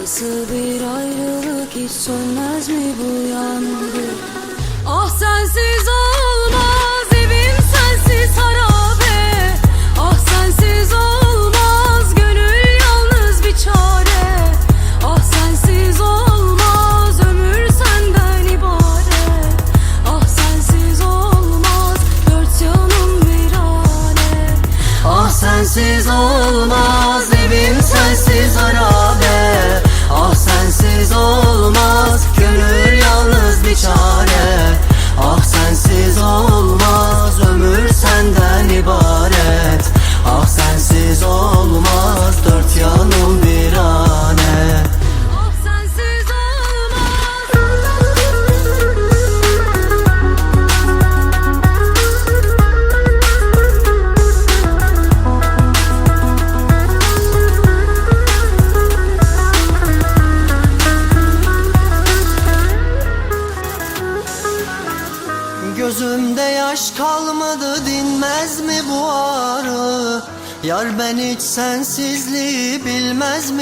Nasıl bir ayrılık hiç sönmez mi bu yangın? Ah sensiz olmaz evim sensiz harabe. Ah sensiz olmaz gönül yalnız bir çare. Ah sensiz olmaz ömür senden ibaret. Ah sensiz olmaz dört yanım virane Ah sensiz olmaz evim Gözümde yaş kalmadı dinmez mi bu ağrı Yar ben hiç sensizliği bilmez mi